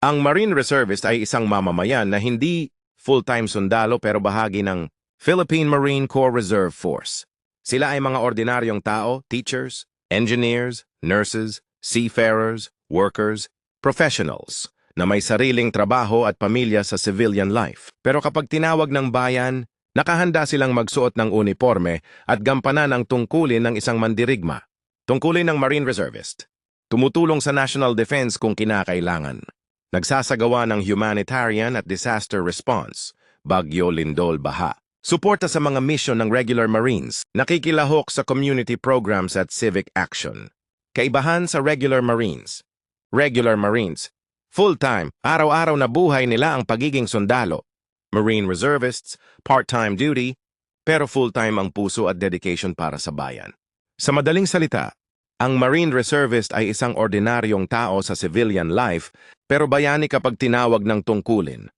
Ang Marine Reservist ay isang mamamayan na hindi full-time sundalo pero bahagi ng Philippine Marine Corps Reserve Force. Sila ay mga ordinaryong tao, teachers, engineers, nurses, seafarers, workers, professionals na may sariling trabaho at pamilya sa civilian life. Pero kapag tinawag ng bayan, nakahanda silang magsuot ng uniforme at gampanan ang tungkulin ng isang mandirigma. Tungkulin ng Marine Reservist. Tumutulong sa national defense kung kinakailangan. Nagsasagawa ng humanitarian at disaster response, bagyo, lindol, baha. Suporta sa mga mission ng regular Marines, nakikilahok sa community programs at civic action. Kaibahan sa regular Marines. Regular Marines, full-time, araw-araw na buhay nila ang pagiging sundalo. Marine Reservists, part-time duty, pero full-time ang puso at dedication para sa bayan. Sa madaling salita, ang Marine Reservist ay isang ordinaryong tao sa civilian life pero bayani kapag tinawag ng tungkulin.